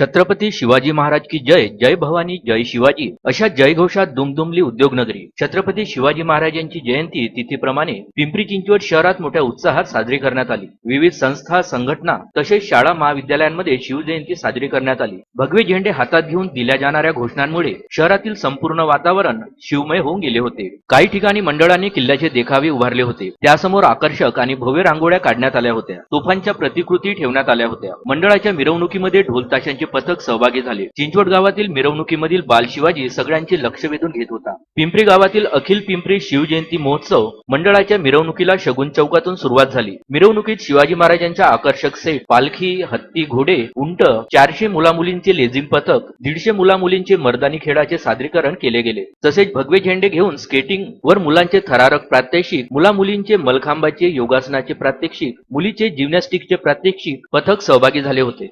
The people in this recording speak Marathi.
छत्रपती शिवाजी महाराज की जय जय भवानी जय शिवाजी अशा जयघोषात दुमदुमली उद्योगनगरी. छत्रपती शिवाजी महाराजांची जयंती तिथीप्रमाणे पिंपरी चिंचवड शहरात मोठ्या उत्साहात साजरी करण्यात आली. विविध संस्था संघटना तसेच शाळा महाविद्यालयांमध्ये शिवजयंती साजरी करण्यात आली. भगवे झेंडे हातात घेऊन दिल्या जाणाऱ्या घोषणांमुळे शहरातील संपूर्ण वातावरण शिवमय होऊन गेले होते. काही ठिकाणी मंडळांनी किल्ल्याचे देखावे उभारले होते. त्यासमोर आकर्षक आणि भव्य रांगोळ्या काढण्यात आल्या होत्या. तोफांच्या प्रतिकृती ठेवण्यात आल्या होत्या. मंडळाच्या मिरवणुकीमध्ये ढोलताशांची पथक सहभागी झाले. चिंचवड गावातील मिरवणुकीमधील बाल शिवाजी सगळ्यांचे लक्ष वेधून घेत होता. पिंपरी गावातील अखिल पिंपरी शिवजयंती महोत्सव मंडळाच्या मिरवणुकीला शगुन चौकातून सुरुवात झाली. मिरवणुकीत शिवाजी महाराजांच्या आकर्षक सेट पालखी हत्ती घोडे उंट चारशे मुलामुलींचे लेझिम पथक दीडशे मुलामुलींचे मर्दानी खेळाचे सादरीकरण केले गेले. तसेच भगवे झेंडे घेऊन स्केटिंग वर मुलांचे थरारक प्रात्यक्षिक मुलामुलींचे मलखांबाचे योगासनाचे प्रात्यक्षिक मुलीचे जिम्नॅस्टिकचे प्रात्यक्षिक पथक सहभागी झाले होते.